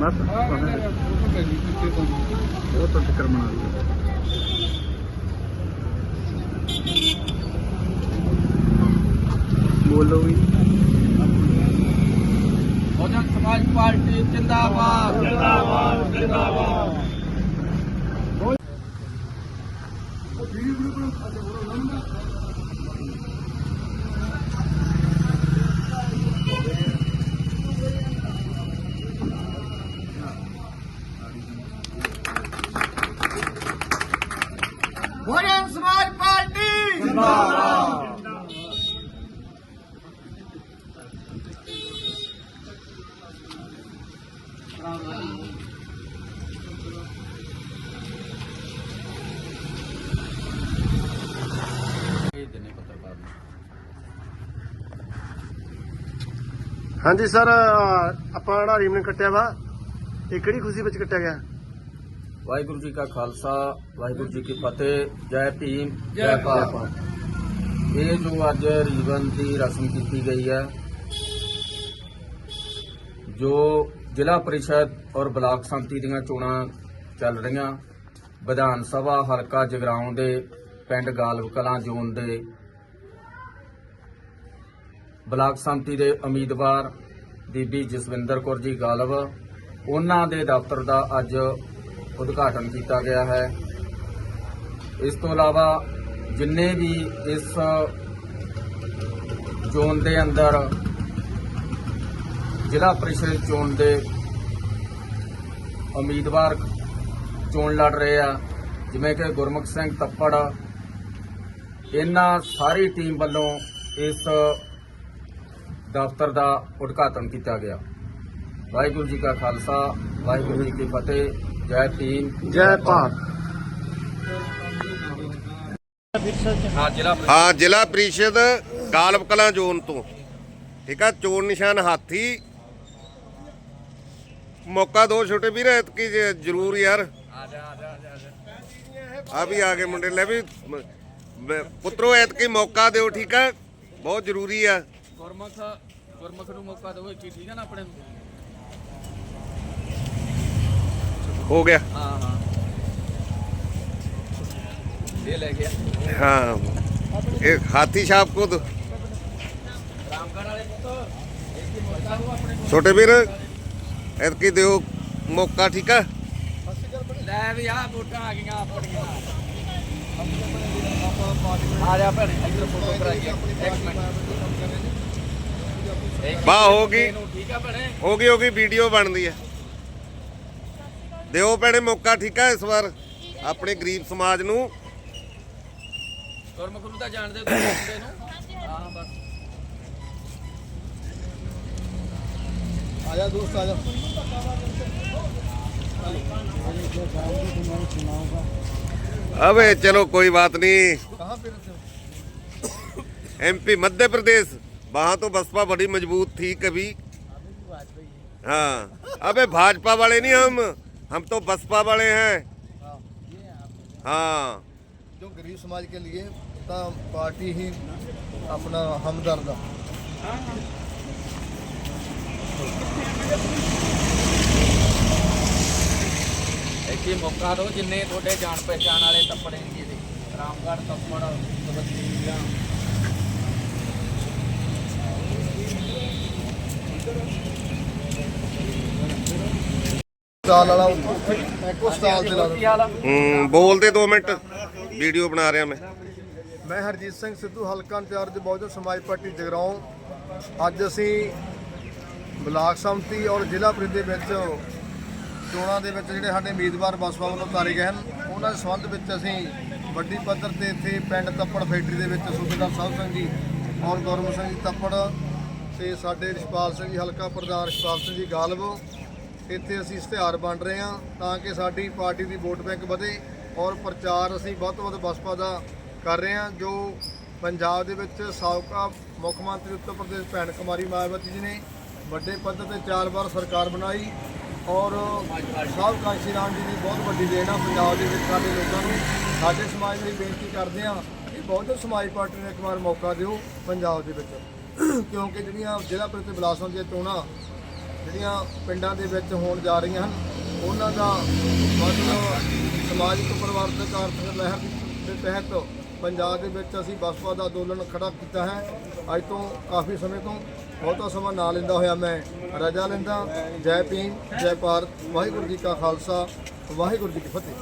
ਬਸ ਉਹ ਤਾਂ ਟਿਕਰ ਬਣਾ ਲਈ ਬੋਲੋ ਵੀ ਬਹੁਜਨ ਸਮਾਜ ਪਾਰਟੀ ਜਿੰਦਾਬਾਦ ਜਿੰਦਾਬਾਦ ਜਿੰਦਾਬਾਦ ਉਹ ਵੀਰ ਨੂੰ ਕੋਈ ਸਾਡੇ ਕੋਲ ਲੰਦਾ ਹਾਂਜੀ ਸਰ ਆਪਾਂ ਜਿਹੜਾ ਰੀਮਨ ਕੱਟਿਆ ਵਾ ਇਹ ਕਿਹੜੀ ਖੁਸ਼ੀ ਵਿੱਚ ਕੱਟਿਆ ਗਿਆ ਵਾਹਿਗੁਰੂ ਜੀ ਕਾ ਖਾਲਸਾ ਵਾਹਿਗੁਰੂ ਜੀ ਕੀ ਫਤਿਹ ਜੈ ਭੀਮ ਜੈ। ਭਾਰਤ ਇਹ ਜੋ ਅੱਜ ਰੀਵਨ ਦੀ ਰਸਮ ਕੀਤੀ ਗਈ ਹੈ ਜੋ ਜ਼ਿਲ੍ਹਾ ਪਰਿਸ਼ਦ ਔਰ ਬਲਾਕ ਸੰਮਤੀ ਦੀਆਂ ਚੋਣਾਂ ਚੱਲ ਰਹੀਆਂ। ਵਿਧਾਨ ਸਭਾ ਹਲਕਾ ਜਗਰਾਉਂ ਦੇ, ਪਿੰਡ ਗਾਲਵ ਕਲਾਂ ਜ਼ੋਨ ਦੇ। ਬਲਾਕ ਸੰਮਤੀ ਦੇ ਉਮੀਦਵਾਰ ਬੀਬੀ ਜਸਵਿੰਦਰ ਕੌਰ ਜੀ ਗਾਲਵ ਉਹਨਾਂ ਦੇ ਦਫ਼ਤਰ ਦਾ ਅੱਜ ਉਦਘਾਟਨ ਕੀਤਾ ਗਿਆ ਹੈ। ਇਸ ਤੋਂ ਇਲਾਵਾ ਜਿੰਨੇ ਵੀ ਇਸ ਜ਼ੋਨ ਦੇ ਅੰਦਰ ਜ਼ਿਲ੍ਹਾ ਪਰਿਸ਼ਦ ਚੋਣ ਦੇ ਉਮੀਦਵਾਰ ਚੋਣ ਲੜ ਰਹੇ ਆ ਜਿਵੇਂ ਕਿ ਗੁਰਮੁਖ ਸਿੰਘ ਤੱਪੜ। ਇਹਨਾਂ ਸਾਰੀ ਟੀਮ ਵੱਲੋਂ ਇਸ ਦਫ਼ਤਰ ਦਾ ਉਦਘਾਟਨ ਕੀਤਾ ਗਿਆ। ਵਾਹਿਗੁਰੂ ਜੀ ਕਾ ਖਾਲਸਾ ਵਾਹਿਗੁਰੂ ਜੀ ਕੀ ਫਤਿਹ ਜੈ ਭੀਮ। ਜੈ ਭਾਰਤ। ਹਾਂ ਜ਼ਿਲ੍ਹਾ ਹਾਂ ਜ਼ਿਲ੍ਹਾ ਪ੍ਰੀਸ਼ਦ ਗਾਲਬ ਕਲਾਂ ਜ਼ੋਨ ਤੋਂ। ਠੀਕ ਆ ਚੋਣ ਨਿਸ਼ਾਨ ਹਾਥੀ ਮੌਕਾ ਦੋ ਛੋਟੇ ਵੀਰ ਐਤਕੀ ਜ- ਜ਼ਰੂਰ ਯਾਰ। ਆ ਜਾ ਆ ਜਾ ਆ ਜਾ ਆ ਵੀ ਆ ਗਏ ਮੁੰਡੇ ਲੈ ਵੀ ਮ- ਮ- ਪੁੱਤਰੋ ਐਤਕੀ ਮੌਕਾ ਦਿਓ ਠੀਕ ਆ? ਬਹੁਤ ਜ਼ਰੂਰੀ ਆ। ਗੁਰਮੁਖ ਗੁਰਮੁਖ ਨੂੰ ਮੌਕਾ ਦਿਓ ਕੀ ਠੀਕ ਹੈ ਨਾ ਆਪਣੇ ਨੂੰ? ਹੋ ਗਿਆ। ਹਾਂ ਹਾਂ। ਇਹ ਲੈ ਗਿਆ। ਹਾਂ। ਇਹ ਹਾਥੀ ਛਾਪ ਕੋ ਦੋ। ਰਾਮਗੜ ਵਾਲੇ ਪੁੱਤ ਇਹ ਕੀ ਮੌਕਾ ਹੋ ਆਪਣੇ ਨੂੰ। ਛੋਟੇ ਵੀਰ। ਐਤਕੀ ਦਿਓ ਮੌਕਾ ਠੀਕ ਆ? ਲੈ ਵੀ ਆ ਵੋਟਾਂ ਆ ਗਈਆਂ ਆਪਣੀਆਂ ਆ ਜਾ ਭੈਣੇ ਇੱਧਰ ਫੋਟੋ ਕਰਾਈਏ। ਇੱਕ ਮਿੰਟ। ਇੱਕ ਵਾਹ, ਹੋ ਗਈ। ਠੀਕ ਆ ਭੈਣੇ? ਹੋ ਗਈ ਹੋ ਗਈ ਵੀਡੀਓ ਬਣਦੀ ਹੈ ਦਿਓ ਭੈਣੇ ਮੌਕਾ ਠੀਕ ਆ ਇਸ ਵਾਰ ਆਪਣੇ ਗਰੀਬ ਸਮਾਜ ਨੂੰ। ਗੁਰਮੁਖ ਨੂੰ ਤਾਂ ਜਾਣਦੇ ਹੋ ਤੁਸੀਂ ਮੁੰਡੇ ਨੂੰ। ਹਾਂ ਬਸ। आजा दोस्त आजा। अबे चलो कोई बात नहीं। एमपी मध्य प्रदेश। वहाँ तो बसपा बड़ी मज़बूत थी कभी। हाँ। अबे भाजपा वाले नहीं हम। हम तो बसपा वाले हैं। हाँ, हाँ। जो गरीब समाज के लिए पार्टी ही अपना हमदर्द। ਇੱਥੇ ਮੌਕਾ ਦਿਓ ਜਿੰਨੇ ਤੁਹਾਡੇ ਜਾਣ ਪਛਾਣ ਵਾਲੇ ਤੱਪੜ ਇੰਡੀਆ ਦੇ ਰਾਮਗੜ੍ਹ ਤੱਪੜ ਤਬਦੀਲੀਆਂ ਸਟਾਲ ਵਾਲਾ ਉੱਥੇ। ਮੈਕੋ ਸਟਾਲ ਤੇ ਲਾ ਦਿਓ। ਹੂੰ ਬੋਲਦੇ 2 ਮਿੰਟ। ਵੀਡੀਓ ਬਣਾ ਰਿਹਾ ਮੈਂ। ਮੈਂ ਹਰਜੀਤ ਸਿੰਘ ਸਿੱਧੂ ਹਲਕਾ ਇੰਚਾਰਜ ਬਹੁਜਨ ਸਮਾਜ ਪਾਰਟੀ ਜਗਰਾਉਂ। ਅੱਜ ਅਸੀਂ ਬਲਾਕ ਸੰਮਤੀ ਔਰ ਜ਼ਿਲ੍ਹਾ ਪ੍ਰੀਸ਼ਦ ਦੇ ਵਿੱਚ ਚੋਣਾਂ ਦੇ ਵਿੱਚ ਜਿਹੜੇ ਸਾਡੇ ਉਮੀਦਵਾਰ ਬਸਪਾ ਵੱਲੋਂ ਤਾਰੇ ਗਏ ਹਨ, ਉਹਨਾਂ ਦੇ ਸੰਬੰਧ ਵਿੱਚ ਅਸੀਂ ਵੱਡੀ ਪੱਧਰ ਤੇ ਇੱਥੇ ਪਿੰਡ ਤੱਪੜ ਫੈਕਟਰੀ ਦੇ ਵਿੱਚ ਸੂਬੇਦਾਰ ਸਾਹਿਬ ਸਿੰਘ ਜੀ ਔਰ ਗੁਰਮੁਖ ਸਿੰਘ ਜੀ ਤੱਪੜ ਤੇ ਸਾਡੇ ਰਿਸ਼ਪਾਲ ਸਿੰਘ ਜੀ, ਹਲਕਾ ਪ੍ਰਧਾਨ ਰਿਸ਼ਪਾਲ ਸਿੰਘ ਜੀ ਗਾਲਬ ਇੱਥੇ ਅਸੀਂ ਇਸ਼ਤਿਹਾਰ ਵੰਡ ਰਹੇ ਹਾਂ ਤਾਂ ਕਿ ਸਾਡੀ ਪਾਰਟੀ ਦੀ ਵੋਟ ਬੈਂਕ ਵਧੇ ਔਰ ਪ੍ਰਚਾਰ ਅਸੀਂ ਵੱਧ ਤੋਂ ਵੱਧ ਬਸਪਾ ਦਾ ਕਰ ਰਹੇ ਹਾਂ, ਜੋ ਪੰਜਾਬ ਦੇ ਵਿੱਚ ਸਾਬਕਾ ਮੁੱਖ ਮੰਤਰੀ ਉੱਤਰ ਪ੍ਰਦੇਸ਼ ਭੈਣ ਕੁਮਾਰੀ ਮਾਇਆਵਤੀ ਜੀ ਨੇ ਵੱਡੇ ਪੱਧਰ ਤੇ ਚਾਰ ਵਾਰ ਸਰਕਾਰ ਬਣਾਈ ਔਰ ਸਾਬਕਾ ਸ਼੍ਰੀ ਰਾਮ ਜੀ ਦੀ ਬਹੁਤ ਵੱਡੀ ਦੇਣ ਆ ਪੰਜਾਬ ਦੇ ਵਿੱਚ ਸਾਡੇ ਲੋਕਾਂ ਨੂੰ। ਸਾਡੇ ਸਮਾਜ ਲਈ ਬੇਨਤੀ ਕਰਦੇ ਹਾਂ ਕਿ ਬਹੁਜਨ ਸਮਾਜ ਪਾਰਟੀ ਨੂੰ ਇੱਕ ਵਾਰ ਮੌਕਾ ਦਿਓ ਪੰਜਾਬ ਦੇ ਵਿੱਚ। ਕਿਉਂਕਿ ਜਿਹੜੀਆਂ ਜ਼ਿਲ੍ਹਾ ਪ੍ਰੀਸ਼ਦ ਬਲਾਸੋਂ ਦੀਆਂ ਚੋਣਾਂ ਜਿਹੜੀਆਂ ਪਿੰਡਾਂ ਦੇ ਵਿੱਚ ਹੋਣ ਜਾ ਰਹੀਆਂ ਹਨ, ਉਹਨਾਂ ਦਾ ਮਤਲਬ ਸਮਾਜਿਕ ਪਰਿਵਰਤਨ ਆਰਥਿਕ ਲਹਿਰ ਦੇ ਤਹਿਤ ਪੰਜਾਬ ਦੇ ਵਿੱਚ ਅਸੀਂ ਬਸਪਾ ਦਾ ਅੰਦੋਲਨ ਖੜਾ ਕੀਤਾ ਹੈ। ਅੱਜ ਤੋਂ ਕਾਫੀ ਸਮੇਂ ਤੋਂ ਬਹੁਤਾ ਸਮਾਂ ਨਾ ਲੈਂਦਾ ਹੋਇਆ ਮੈਂ ਰਜਾ ਲੈਂਦਾ। ਜੈ ਭੀਮ, ਜੈ ਭਾਰਤ, ਵਾਹਿਗੁਰੂ ਜੀ ਕਾ ਖਾਲਸਾ, ਵਾਹਿਗੁਰੂ ਜੀ ਕੀ ਫਤਿਹ।